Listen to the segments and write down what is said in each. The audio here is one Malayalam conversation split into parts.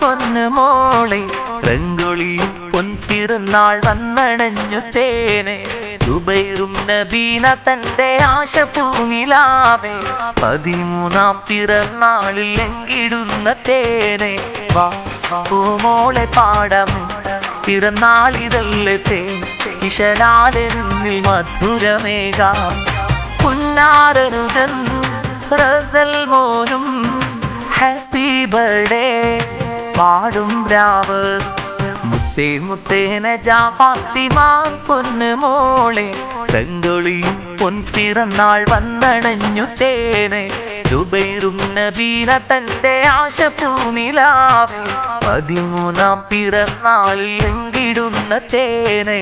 പൊന്നു മോളെ. റംഗൊളി പൊൻപിറന്നാൾ വന്നണഞ്ഞു തേനെ. ദുബൈറും നബീന തന്റെ ആശ പൂനിലാവേ പതിമൂന്നാം പിറന്നാളിൽ ലംഘിടുന്ന തേനെ. വാ ഓ മോളെ പാടം പിറന്നാളിതല്ലേ തേൻ. ഇശലാലിൽ മധുരമേകാം. പുന്നാരനുജൻ റസൽ മോനും ബർത്ത്ഡേ പാടും രാവ്. മുത്തേ മുത്തേന ജാഫാത്തിമ പൊന്നു മോളെ. തങ്കളിയും പൊൻ പിറന്നാൾ വന്നണഞ്ഞു തേനെ. ദുബൈറും നബീന തന്റെ ആശ പൂനിലാവേ പതിമൂന്നാം പിറന്നാളിൽ എങ്കിടുന്ന തേനെ.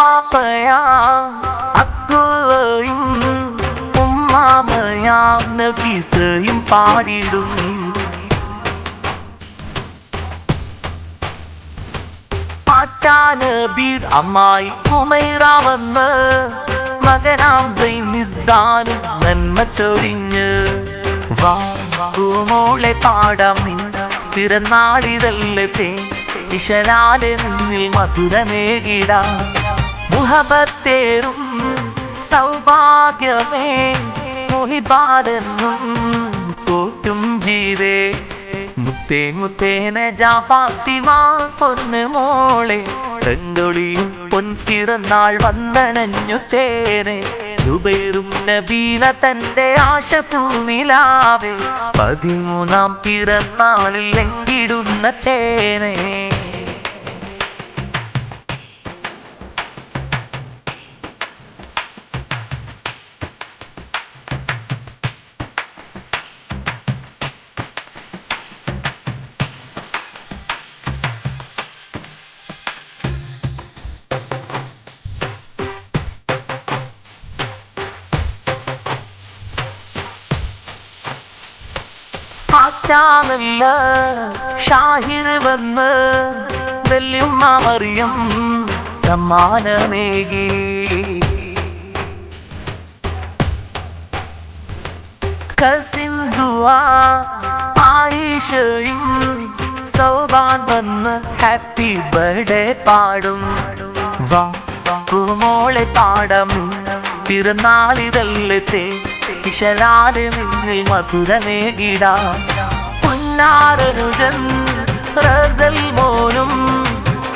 ഉപ്പാപ്പയാ അക്കുളയും ഉമ്മാമയാം നബീസയും പാടിടും. പാറ്റാനബീർ അമ്മായി ഉമൈറ വന്ന് മകനാം സൈനിസ്ദാനും നന്മ ചൊരിഞ്ഞ്. വാ മോളെ പിറന്നാളിതല്ലേ ഇശലാലെ നിന്നിൽ മധുരമേകിടാം. മുഹബത്തേറും സൗഭാഗ്യമേ. മോഹിബാരെന്നും കൂട്ടും ജീവേ മുത്തേ മുത്തേന ജാഫാത്തിമ പൊന്ന് മോളെ. രംഗൊളിയും പൊൻപിറന്നാൾ വന്ദനഞ്ഞു തേരെ ദുബൈറും നബീന തന്റെ ആശ പൂനിലാവേ പതിമൂന്നാം പിറന്നാളിൽ എങ്കിടുന്ന തേനെ. ആശാനല്ല ഷാഹിന് വന്ന് വെല്ലുമ്മ മറിയം സമ്മാനമേകി. ആയിഷയും സൗബാൻ വന്ന് ഹാപ്പി ബർത്ത്ഡേ പാടും. വാ. മോളെ പാടം പിറന്നാളിതല്ലേ തേ നിങ്ങൾ മധുരമേകിടാ. പുന്നാരനുജൻ റസൽ മോനും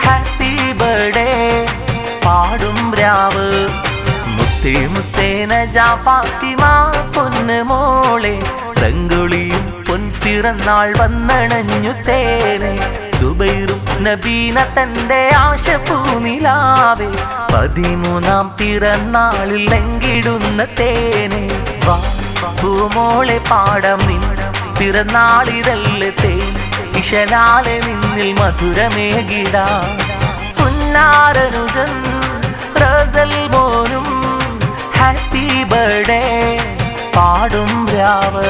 ഹാപ്പി ബർത്ത്ഡേ പാടും രാവ്. മുത്തേ മുത്തേന ജാഫാത്തിമ പൊന്ന് മോളെ രംഗൊളിയും പൊൻപിറന്നാൾ വന്നണഞ്ഞു തേനെ. സുബൈറും നബീന തന്റെ ആശ പൂനിലാവേ പതിമൂന്നാം പിറന്നാളിൽ ലങ്കിടുന്ന തേനെ. പൂമോളെ പാടം നിൻ പിറന്നാളിതല്ലേ തേൻ? ഇശലാലെ നിന്നിൽ മധുരമേകിട. പുന്നാരനുജൻ റസൽ മോനും ഹാപ്പി ബർത്ത്ഡേ പാടും രാവ്